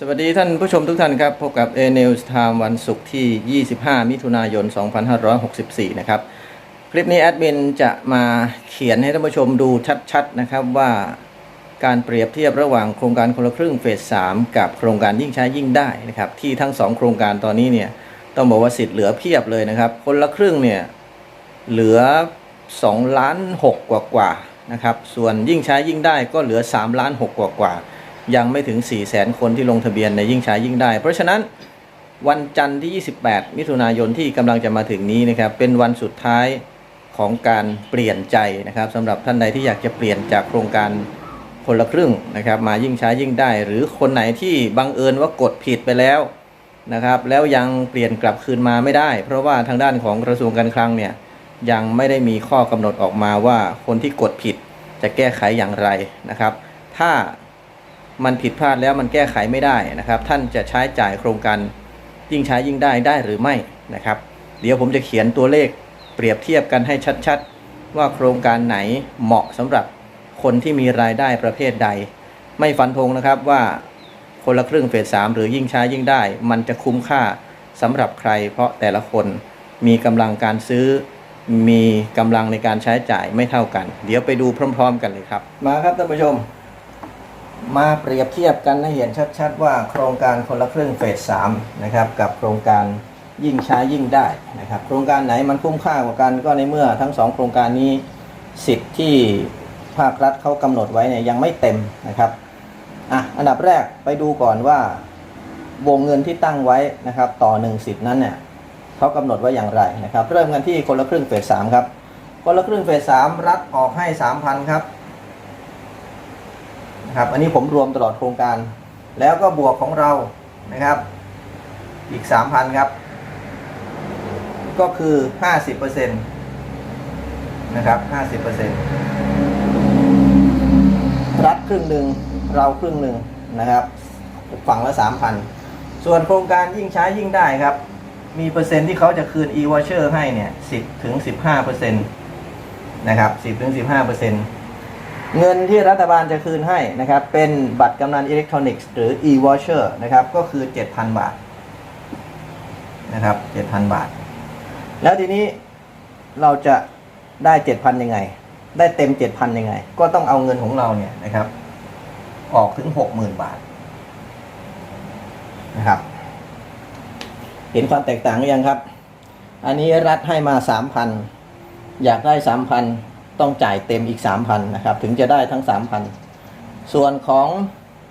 สวัสดีท่านผู้ชมทุกท่านครับ พบกับ A News Time วันศุกร์ที่ 25 มิถุนายน 2564 นะครับ คลิปนี้แอดมินจะมาเขียนให้ท่านผู้ชมดูชัดๆ นะครับว่าการเปรียบเทียบระหว่างโครงการคนละครึ่งเฟส 3 กับโครงการยิ่งใช้ยิ่งได้นะครับ ที่ทั้ง 2 โครงการตอนนี้เนี่ยต้องบอกว่าสิทธิ์เหลือเพียบเลยนะครับ คนละครึ่งเนี่ยเหลือ2ล้าน6กว่ากว่านะครับส่วนยิ่งใช้ยิ่งได้ก็เหลือ3ล้าน6กว่ากว่า ยังไม่ถึง 4 0 0แสนคนที่ลงทะเบียนในยิ่งใช้ยิ่งได้ เพราะฉะนั้นวันจันทร์ที่ 28 มิถุนายนที่กำลังจะมาถึงนี้นะครับ เป็นวันสุดท้ายของการเปลี่ยนใจนะครับสำหรับท่านใดที่อยากจะเปลี่ยนจากโครงการคนละครึ่งนะครับมายิ่งใช้ยิ่งได้ หรือคนไหนที่บังเอิญว่ากดผิดไปแล้วนะครับแล้วยังเปลี่ยนกลับคืนมาไม่ได้ เพราะว่าทางด้านของกระทรวงการคลังเนี่ยยังไม่ได้มีข้อกำหนดออกมาว่าคนที่กดผิดจะแก้ไขอย่างไรนะครับ ถ้า มันผิดพลาดแล้วมันแก้ไขไม่ได้นะครับ ท่านจะใช้จ่ายโครงการยิ่งใช้ยิ่งได้ได้หรือไม่นะครับ เดี๋ยวผมจะเขียนตัวเลขเปรียบเทียบกันให้ชัดๆ ว่าโครงการไหนเหมาะสำหรับคนที่มีรายได้ประเภทใด ไม่ฟันธงนะครับว่าคนละครึ่งเฟสสามหรือยิ่งใช้ยิ่งได้ มันจะคุ้มค่าสำหรับใคร เพราะแต่ละคนมีกำลังการซื้อมีกำลังในการใช้จ่ายไม่เท่ากัน เดี๋ยวไปดูพร้อม ๆ กันเลยครับ มาครับท่านผู้ชม มาเปรียบเทียบกันให้เห็นชัดๆว่าโครงการคนละครึ่งเฟสสามนะครับกับโครงการยิ่งใช้ยิ่งได้นะครับโครงการไหนมันคุ้มค่ากว่ากันก็ในเมื่อทั้งสองโครงการนี้สิทธิ์ที่ภาครัฐเขากำหนดไว้เนี่ยยังไม่เต็มนะครับอะอันดับแรกไปดูก่อนว่าวงเงินที่ตั้งไว้นะครับต่อหนึ่งสิทธิ์นั้นเนี่ยเขากำหนดไว้อย่างไรนะครับ เริ่มกันที่คนละครึ่งเฟสสามครับคนละครึ่งเฟสสามรัฐออกให้สามพันครับ นะครับ อันนี้ผมรวมตลอดโครงการ แล้วก็บวกของเรานะครับ อีก 3,000 ครับ ก็คือ 50%นะครับ 50%รัฐครึ่งหนึ่งเราครึ่งหนึ่งนะครับ ฝั่งละ 3,000 ส่วนโครงการยิ่งใช้ยิ่งได้ครับ มีเปอร์เซ็นต์ที่เขาจะคืน e-voucher ให้เนี่ย 10ถึง15%นะครับ 10ถึง15% เงินที่รัฐบาลจะคืนให้นะครับ เป็นบัตรกำนันอิเล็กทรอนิกส์หรือ e-voucher นะครับ ก็คือ 7,000 บาทนะครับ 7,000 บาท แล้วทีนี้เราจะได้ 7,000 ยังไง ได้เต็ม 7,000 ยังไง ก็ต้องเอาเงินของเราเนี่ยนะครับ ออกถึง 60,000 บาทนะครับ เห็นความแตกต่างหรือยังครับ อันนี้รัฐให้มา 3,000 อยากได้ 3,000 ต้องจ่ายเต็มอีก 3,000นะครับ ถึงจะได้ทั้ง 3,000 ส่วนของ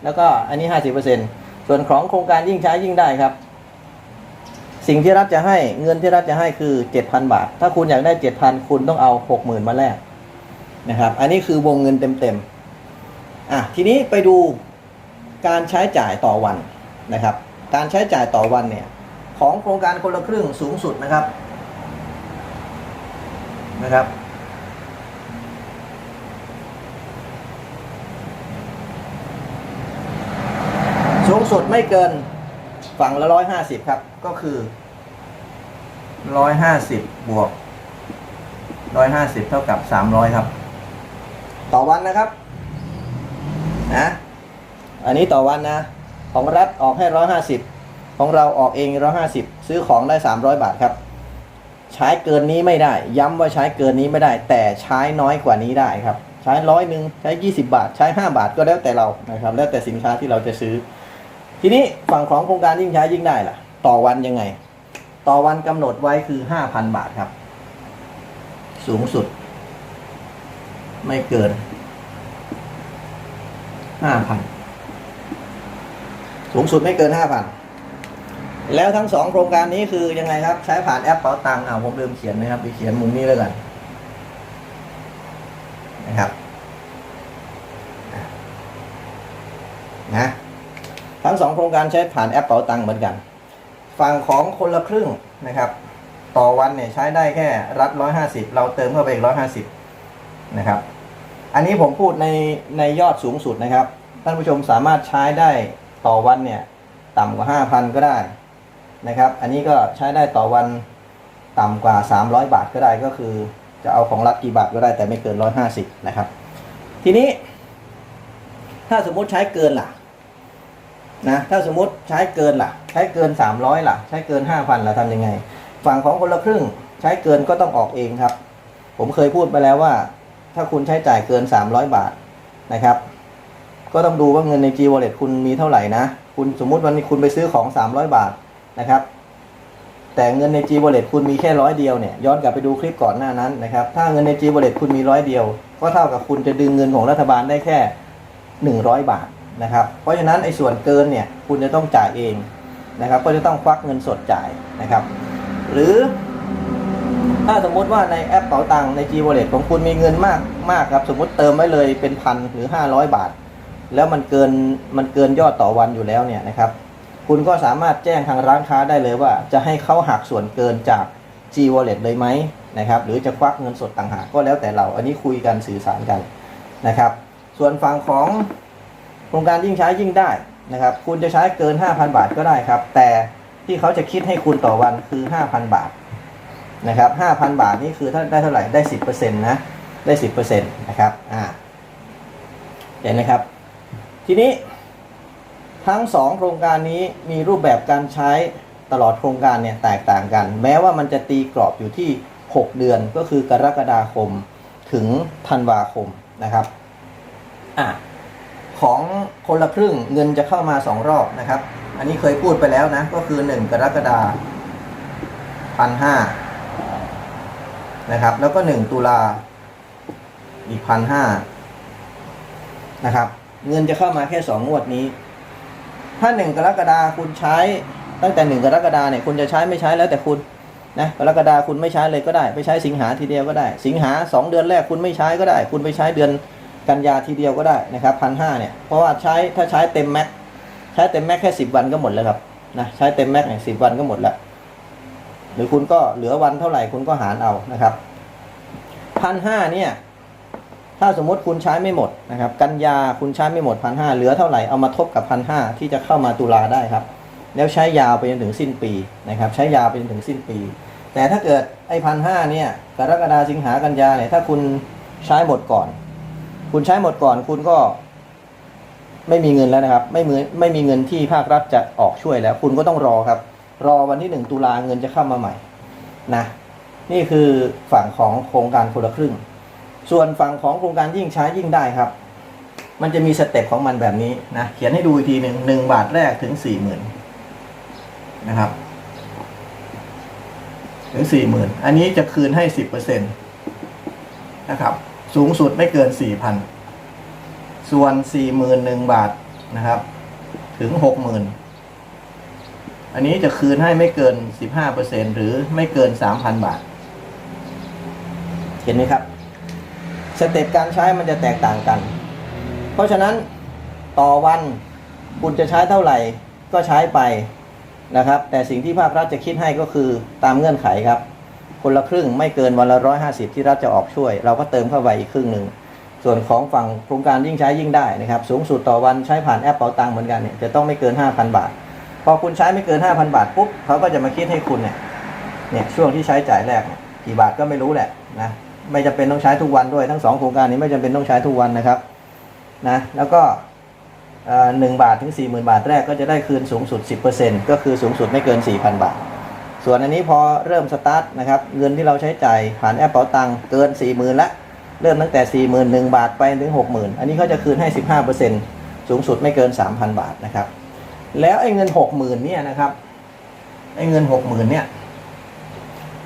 แล้วก็อันนี้ 50%ส่วนของโครงการยิ่งใช้ยิ่งได้ครับ สิ่งที่รัฐจะให้เงินที่รัฐจะให้คือ 7,000 บาท ถ้าคุณอยากได้ 7,000 คุณต้องเอา 60,000 มาแลกนะครับ อันนี้คือวงเงินเต็มๆอะทีนี้ไปดูการใช้จ่ายต่อวันนะครับ การใช้จ่ายต่อวันเนี่ยของโครงการคนละครึ่งสูงสุดนะครับนะครับ สูงสุดไม่เกินฝั่งละร้อยห้าสิบครับ ก็คือร้อยห้าสิบบวกร้อยห้าสิบเท่ากับสามร้อยครับ ต่อวันนะครับนะอันนี้ต่อวันนะ ของรัฐออกให้ร้อยห้าสิบของเราออกเองร้อยห้าสิบซื้อของได้สามร้อยบาทครับ ใช้เกินนี้ไม่ได้ ย้ำว่าใช้เกินนี้ไม่ได้ แต่ใช้น้อยกว่านี้ได้ครับ ใช้ร้อยหนึ่งใช้ยี่สิบาท ใช้ห้าบาทก็แล้วแต่เรานะครับ แล้วแต่สินค้าที่เราจะซื้อ ทีนี้ฝั่งของโครงการยิ่งใช้ยิ่งได้ล่ะ ต่อวันยังไง ต่อวันกำหนดไว้คือห้าพันบาทครับ สูงสุด ไม่เกินห้าพันสูงสุดไม่เกินห้าพันแล้วทั้งสองโครงการนี้คือยังไงครับ ใช้ผ่านแอปเป๋าตังค์อ่าผมลืมเขียนนะครับไปเขียนมุมนี้แล้วกันนะครับนะ ทั้งสองโครงการใช้ผ่านแอปเป๋าตังค์เหมือนกัน ฝั่งของคนละครึ่งนะครับ ต่อวันเนี่ยใช้ได้แค่รัฐร้อยห้าสิบเราเติมเข้าไปอีกร้อยห้าสิบนะครับ อันนี้ผมพูดในในยอดสูงสุดนะครับ ท่านผู้ชมสามารถใช้ได้ต่อวันเนี่ยต่ำกว่าห้าพันก็ได้นะครับ อันนี้ก็ใช้ได้ต่อวันต่ำกว่าสามร้อยบาทก็ได้ก็คือ จะเอาของรัฐกี่บาทก็ได้แต่ไม่เกินร้อยห้าสิบนะครับ ทีนี้ ถ้าสมมุติใช้เกินล่ะ นะถ้าสมมติใช้เกินล่ะ ใช้เกิน 300ล่ะ ใช้เกิน 5,000ล่ะทำยังไง ฝั่งของคนละครึ่งใช้เกินก็ต้องออกเองครับ ผมเคยพูดไปแล้วว่า ถ้าคุณใช้จ่ายเกิน 300 บาทนะครับ ก็ต้องดูว่าเงินใน G Wallet คุณมีเท่าไหร่นะ คุณสมมุติวันนี้คุณไปซื้อของ 300 บาทนะครับ แต่เงินใน G Wallet คุณมีแค่ร้อยเดียวเนี่ยย้อนกลับไปดูคลิปก่อนหน้านั้นนะครับถ้าเงินใน G Wallet คุณมีร้อยเดียว ก็เท่ากับคุณจะดึงเงินของรัฐบาลได้แค่ 100 บาท นะครับ เพราะฉะนั้นไอ้ส่วนเกินเนี่ยคุณจะต้องจ่ายเองนะครับ ก็จะต้องควักเงินสดจ่ายนะครับ หรือถ้าสมมติว่าในแอปเป๋าตังใน G Wallet ของคุณมีเงินมากมากครับ สมมติเติมไว้เลยเป็นพันหรือ 500 บาท แล้วมันเกินมันเกินยอดต่อวันอยู่แล้วเนี่ยนะครับ คุณก็สามารถแจ้งทางร้านค้าได้เลยว่า จะให้เขาหักส่วนเกินจาก G Wallet เลยไหมนะครับ หรือจะควักเงินสดต่างหากก็แล้วแต่เรา อันนี้คุยกันสื่อสารกันนะครับ ส่วนฝั่งของ รงการยิ่งใช้ยิ่งได้นะครับ คุณจะใช้เกิน 5,000 บาทก็ได้ครับ แต่ที่เขาจะคิดให้คุณต่อวันคือ 5,000 บาทนะครับ5,000 บาทนี่คือถ้าได้เท่าไหร่ได้ 10%นะได้ 10%นะครับอ่าเห็นไหมครับ ทีนี้ทั้งสองโครงการนี้มีรูปแบบการใช้ตลอดโครงการเนี่ยแตกต่างกัน แม้ว่ามันจะตีกรอบอยู่ที่ 6 เดือนก็คือกรกฎาคมถึงธันวาคมนะครับอะ ของคนละครึ่งเงินจะเข้ามา 2 รอบนะครับ อันนี้เคยพูดไปแล้วนะ ก็คือ 1 กรกฎาพันห้านะครับ แล้วก็ 1 ตุลาอีกพันห้านะครับ เงินจะเข้ามาแค่ 2 งวดนี้ ถ้าหนึ่งกรกฎาคุณใช้ตั้งแต่หนึ่งกรกฎาเนี่ยคุณจะใช้ไม่ใช้แล้วแต่คุณนะกรกฎาคุณไม่ใช้เลยก็ได้ ไปใช้สิงหาทีเดียวก็ได้ สิงหาสองเดือนแรกคุณไม่ใช้ก็ได้ คุณไปใช้เดือน กันยาทีเดียวก็ได้นะครับพันห้าเนี่ยเพราะว่าใช้ถ้าใช้เต็มแม็กใช้เต็มแม็กแค่สิบวันก็หมดแล้วครับนะใช้เต็มแม็กเนี่ยสิบวันก็หมดแล้วหรือคุณก็เหลือวันเท่าไหร่คุณก็หารเอานะครับพันห้าเนี่ยถ้าสมมติคุณใช้ไม่หมดนะครับ กันยาคุณใช้ไม่หมดพันห้าเหลือเท่าไหร่เอามาทบกับพันห้าที่จะเข้ามาตุลาได้ครับ แล้วใช้ยาวไปจนถึงสิ้นปีนะครับ ใช้ยาวไปจนถึงสิ้นปี แต่ถ้าเกิดไอ้พันห้าเนี่ยกรกฎาสิงหากันยาเนี่ยถ้าคุณใช้หมดก่อน คุณใช้หมดก่อนคุณก็ไม่มีเงินแล้วนะครับ ไม่มือไม่มีเงินที่ภาครัฐจะออกช่วยแล้ว คุณก็ต้องรอครับ รอวันที่หนึ่งตุลาเงินจะเข้ามาใหม่นะนี่คือฝั่งของโครงการคนละครึ่ง ส่วนฝั่งของโครงการยิ่งใช้ยิ่งได้ครับ มันจะมีสเต็ปของมันแบบนี้นะเขียนให้ดูอีกทีหนึ่งหนึ่งบาทแรกถึงสี่หมื่นนะครับ ถึงสี่หมื่นอันนี้จะคืนให้สิบเปอร์เซ็นตนะครับ สูงสุดไม่เกินสี่พันส่วนสี่หมื่นหนึ่งบาทนะครับ ถึงหกหมื่นอันนี้จะคืนให้ไม่เกินสิบห้าเปอร์เซ็นหรือไม่เกินสามพันบาท เห็นไหมครับ สเต็ปการใช้มันจะแตกต่างกัน เพราะฉะนั้นต่อวันคุณจะใช้เท่าไหร่ก็ใช้ไปนะครับ แต่สิ่งที่ภาครัฐจะคิดให้ก็คือตามเงื่อนไขครับ คนละครึ่งไม่เกินวันละร้อยห้าสิบที่รัฐจะออกช่วย เราก็เติมเข้าไปอีกครึ่งหนึ่งส่วนของฝั่งโครงการยิ่งใช้ยิ่งได้นะครับ สูงสุดต่อวันใช้ผ่านแอปเป๋าตังค์เหมือนกันเนี่ยจะต้องไม่เกิน 5,000 บาท พอคุณใช้ไม่เกิน 5,000 บาทปุ๊บเขาก็จะมาคิดให้คุณเนี่ยเนี่ยช่วงที่ใช้จ่ายแรกกี่บาทก็ไม่รู้แหละนะไม่จำเป็นต้องใช้ทุกวันด้วยทั้งสองโครงการนี้ไม่จำเป็นต้องใช้ทุกวันนะครับนะแล้วก็หนึ่งบาทถึง 40,000 บาทแรกก็จะได้คืนสูงสุด 10%ก็คือสูงสุดไม่เกิน 4,000 บาท ส่วนอันนี้พอเริ่มสตาร์ทนะครับเงินที่เราใช้จ่ายผ่านแอปเป๋าตังค์เกิน 40,000ละเริ่มตั้งแต่ 41,000 บาทไปถึง 60,000 อันนี้เขาจะคืนให้ 15%สูงสุดไม่เกิน 3,000 บาทนะครับ แล้วไอ้เงิน 60,000เนี่ยนะครับไอ้เงิน 60,000เนี่ย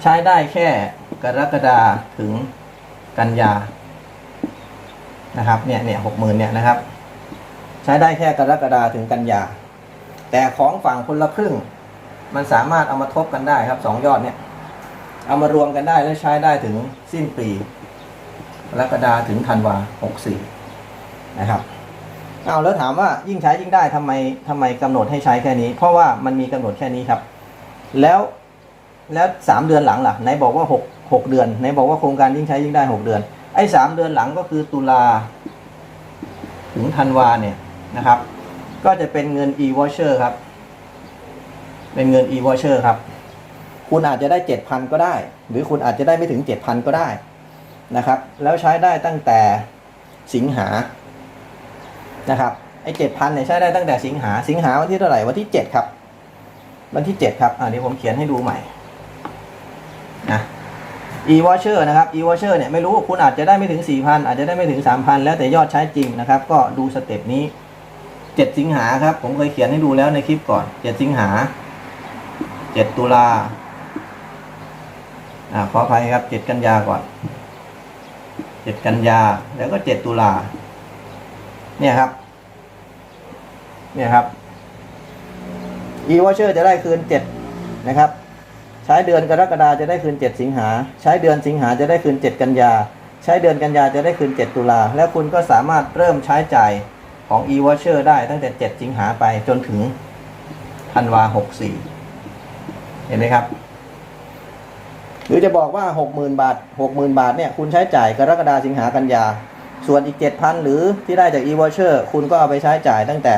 ใช้ได้แค่กรกฎาถึงกันยานะครับเนี่ยเนี่ยหกหมื่นเนี่ยนะครับ ใช้ได้แค่กรกฎาถึงกันยา แต่ของฝั่งคนละครึ่ง มันสามารถเอามาทบกันได้ครับสองยอดเนี่ย เอามารวมกันได้แล้วใช้ได้ถึงสิ้นปีกรกฎาถึงธันวาหกสี่นะครับเอาแล้วถามว่ายิ่งใช้ยิ่งได้ทำไมทำไมกำหนดให้ใช้แค่นี้ เพราะว่ามันมีกำหนดแค่นี้ครับ แล้วแล้วสามเดือนหลังล่ะไหนบอกว่าหกหกเดือนไหนบอกว่าโครงการยิ่งใช้ยิ่งได้หกเดือน ไอ้สามเดือนหลังก็คือตุลาถึงธันวาเนี่ยนะครับ ก็จะเป็นเงิน e-voucher ครับ เป็นเงิน e-voucher ครับ คุณอาจจะได้เจ็ดพันก็ได้ หรือคุณอาจจะได้ไม่ถึงเจ็ดพันก็ได้นะครับ แล้วใช้ได้ตั้งแต่สิงหานะครับไอ้เจ็ดพันเนี่ยใช้ได้ตั้งแต่สิงหา สิงหาวันที่เท่าไหร่วันที่เจ็ดครับ วันที่เจ็ดครับอ่าเดี๋ยวผมเขียนให้ดูใหม่นะ e voucher นะครับ e voucher เนี่ยไม่รู้คุณอาจจะได้ไม่ถึง4,000อาจจะได้ไม่ถึง3,000แล้วแต่ยอดใช้จริงนะครับ ก็ดูสเต็ปนี้7สิงหาครับ ผมเคยเขียนให้ดูแล้วในคลิปก่อน7สิงหา 7ตุลาอ่าขออภัยครับ7กันยาก่อน7กันยาแล้วก็7ตุลาเนี่ยครับ เนี่ยครับ e voucher จะได้คืน7นะครับ ใช้เดือนกรกฎาจะได้คืน7สิงหา ใช้เดือนสิงหาจะได้คืน7กันยา ใช้เดือนกันยาจะได้คืน7ตุลา แล้วคุณก็สามารถเริ่มใช้จ่ายของ e-voucher ได้ตั้งแต่ 7 สิงหาไปจนถึงธันวา 64 เห็นไหมครับ หรือจะบอกว่า 60,000 บาท 60,000 บาทเนี่ยคุณใช้จ่ายกรกฎาสิงหากันยา ส่วนอีก 7,000 หรือที่ได้จาก e-voucher คุณก็เอาไปใช้จ่ายตั้งแต่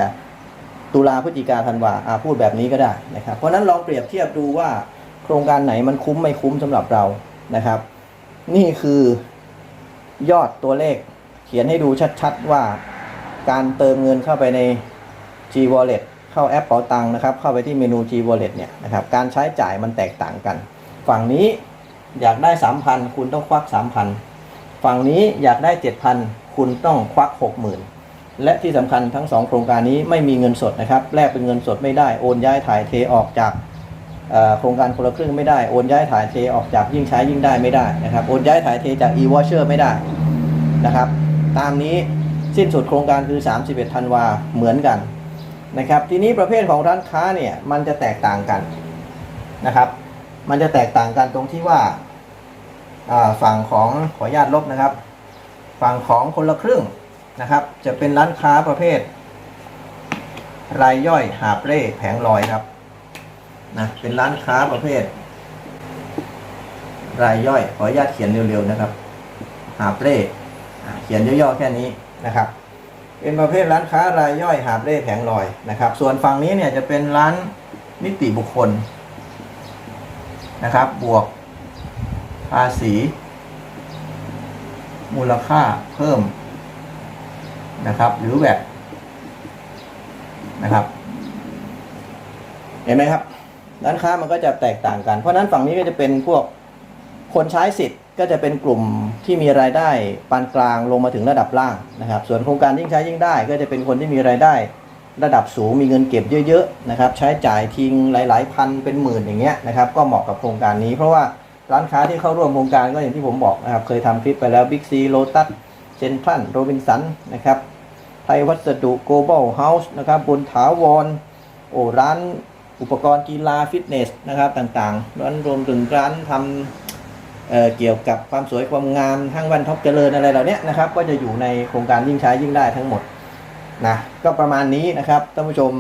ตุลาพฤศจิกาธันวาอาพูดแบบนี้ก็ได้นะครับ เพราะฉะนั้นลองเปรียบเทียบดูว่าโครงการไหนมันคุ้มไม่คุ้มสำหรับเรานะครับ นี่คือยอดตัวเลขเขียนให้ดูชัดๆว่าการเติมเงินเข้าไปใน G Wallet เข้าแอปเป๋าตังค์นะครับ เข้าไปที่เมนู G Wallet เนี่ยนะครับ การใช้จ่ายมันแตกต่างกัน ฝั่งนี้อยากได้ 3,000 คุณต้องควัก 3,000 ฝั่งนี้อยากได้ 7,000 คุณต้องควัก 60,000 และที่สำคัญทั้งสองโครงการนี้ไม่มีเงินสดนะครับ แลกเป็นเงินสดไม่ได้ โอนย้ายถ่ายเทออกจากโครงการคนละครึ่งไม่ได้ โอนย้ายถ่ายเทออกจากยิ่งใช้ยิ่งได้ไม่ได้นะครับ โอนย้ายถ่ายเทจาก e-voucher ไม่ได้นะครับ ตามนี้สิ้นสุดโครงการคือ 31 ธันวาเหมือนกัน นะครับ ทีนี้ประเภทของร้านค้าเนี่ยมันจะแตกต่างกันนะครับ มันจะแตกต่างกันตรงที่ว่าฝั่งของขออนุญาตลบนะครับ ฝั่งของคนละครึ่งนะครับ จะเป็นร้านค้าประเภท รายย่อยหาบเร่แผงลอยครับนะเป็นร้านค้าประเภท รายย่อยขออนุญาตเขียนเร็วๆนะครับ หาบเร่เขียนย่อๆแค่นี้นะครับ เป็นประเภทร้านค้ารายย่อยหาบเร่แผงลอยนะครับ ส่วนฝั่งนี้เนี่ยจะเป็นร้านนิติบุคคลนะครับ บวกภาษี มูลค่าเพิ่มนะครับ หรือแวดนะครับ เห็นไหมครับ ร้านค้ามันก็จะแตกต่างกัน เพราะฉะนั้นฝั่งนี้ก็จะเป็นพวกคนใช้สิทธิ์ ก็จะเป็นกลุ่มที่มีรายได้ปานกลางลงมาถึงระดับล่างนะครับ ส่วนโครงการยิ่งใช้ยิ่งได้ ก็จะเป็นคนที่มีรายได้ระดับสูงมีเงินเก็บเยอะๆนะครับ ใช้จ่ายทิ้งหลายๆ พันเป็นหมื่นอย่างเงี้ยนะครับ ก็เหมาะกับโครงการนี้เพราะว่าร้านค้าที่เข้าร่วมโครงการก็อย่างที่ผมบอกนะครับเคยทำคลิปไปแล้วบิ๊กซีโลตัสเซนทรัลโรบินสันนะครับไทยวัสดุ global house นะครับบุญถาวรโอ้ร้านอุปกรณ์กีฬาฟิตเนสนะครับต่างๆร้านรวมถึงร้านทำ เเกี่ยวกับความสวยความงามห้างวันท็อปเจริญอะไรเหล่านี้นะครับ ก็จะอยู่ในโครงการยิ่งใช้ยิ่งได้ทั้งหมดนะก็ประมาณนี้นะครับท่านผู้ชม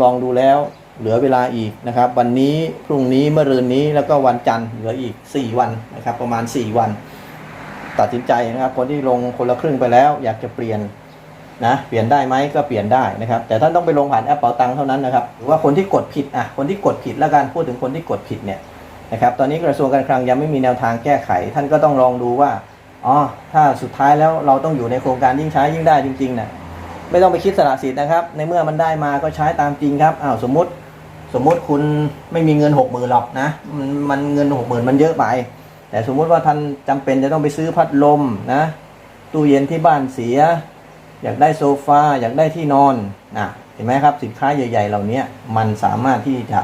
ลองดูแล้วเหลือเวลาอีกนะครับ วันนี้พรุ่งนี้เมื่อรืนนี้แล้วก็วันจันทร์เหลืออีก 4 วันนะครับ ประมาณ 4 วัน ตัดสินใจนะครับ คนที่ลงคนละครึ่งไปแล้ว อยากจะเปลี่ยนนะเปลี่ยนได้ไหมก็เปลี่ยนได้นะครับ แต่ท่านต้องไปลงผ่านแอปเป๋าตังค์เท่านั้นนะครับหรือว่าคนที่กดผิดอะคนที่กดผิดแล้วกันพูดถึงคนที่กดผิดเนี่ย นะครับตอนนี้กระทรวงการคลังยังไม่มีแนวทางแก้ไข ท่านก็ต้องลองดูว่าอ๋อถ้าสุดท้ายแล้วเราต้องอยู่ในโครงการยิ่งใช้ยิ่งได้จริงๆนะไม่ต้องไปคิดสละสิทธิ์นะครับ ในเมื่อมันได้มาก็ใช้ตามจริงครับอ้าวสมมติสมมติคุณไม่มีเงินหกหมื่นหรอกนะมันเงินหกหมื่นมันเยอะไป แต่สมมุติว่าท่านจำเป็นจะต้องไปซื้อพัดลมนะตู้เย็นที่บ้านเสีย อยากได้โซฟาอยากได้ที่นอนนะเห็นไหมครับสินค้าใหญ่ ๆ เหล่านี้มันสามารถที่จะ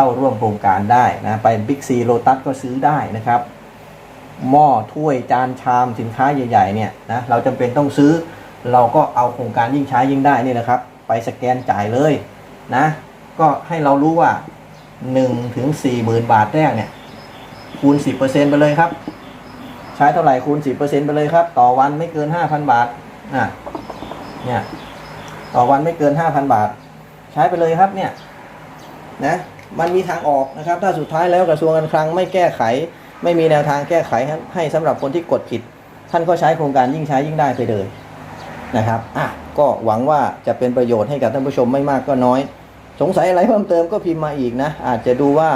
เข้าร่วมโครงการได้นะไปบิ๊กซีโ t ตัสก็ซื้อได้นะครับหม้อถ้วยจานชามสินค้าใหญ่ๆเนี่ยนะเราจำเป็นต้องซื้อ เราก็เอาโครงการยิ่งใช้ยิ่งได้นี่นะครับ ไปสแกนจ่ายเลยนะ ก็ให้เรารู้ว่า1ถึง4หมื่นบาทแรกเนี่ยคูณ 10%ไปเลยครับ ใช้เท่าไหร่คูณ 10%ไปเลยครับ ต่อวันไม่เกิน 5,000 บาทอะเนี่ยต่อวันไม่เกิน 5,000 บาท ใช้ไปเลยครับเนี่ยนะ มันมีทางออกนะครับ ถ้าสุดท้ายแล้วกระทรวงการคลังไม่แก้ไข ไม่มีแนวทางแก้ไขให้ให้สำหรับคนที่กดผิด ท่านก็ใช้โครงการยิ่งใช้ยิ่งได้ไปเลยนะครับอะก็หวังว่าจะเป็นประโยชน์ให้กับท่านผู้ชมไม่มากก็น้อย สงสัยอะไรเพิ่มเติมก็พิมพ์มาอีกนะ อาจจะดูว่า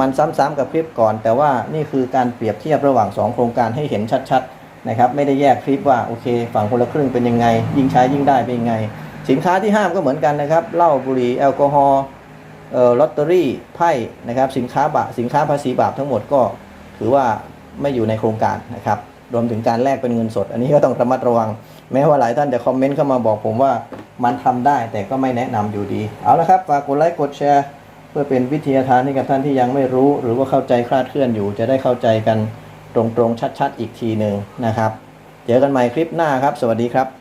มันซ้ำๆกับคลิปก่อน แต่ว่านี่คือการเปรียบเทียบระหว่าง 2 โครงการให้เห็นชัดๆนะครับไม่ได้แยกคลิปว่าโอเค ฝั่งคนละครึ่งเป็นยังไง ยิ่งใช้ยิ่งได้เป็นยังไง สินค้าที่ห้ามก็เหมือนกันนะครับเหล้าบุหรี่แอลกอฮอล์ ลอตเตอรี่ไพ่นะครับสินค้าบาสินค้าภาษีบาปทั้งหมดก็ถือว่าไม่อยู่ในโครงการนะครับรวมถึงการแลกเป็นเงินสด อันนี้ก็ต้องระมัดระวัง แม้ว่าหลายท่านจะคอมเมนต์เข้ามาบอกผมว่ามันทำได้แต่ก็ไม่แนะนำอยู่ดี เอาละครับฝากกดไลค์กดแชร์ เพื่อเป็นวิทยาทานให้กับท่านที่ยังไม่รู้ หรือว่าเข้าใจคลาดเคลื่อนอยู่ จะได้เข้าใจกันตรงๆชัด ๆ อีกทีหนึ่งนะครับ เจอกันใหม่คลิปหน้าครับ สวัสดีครับ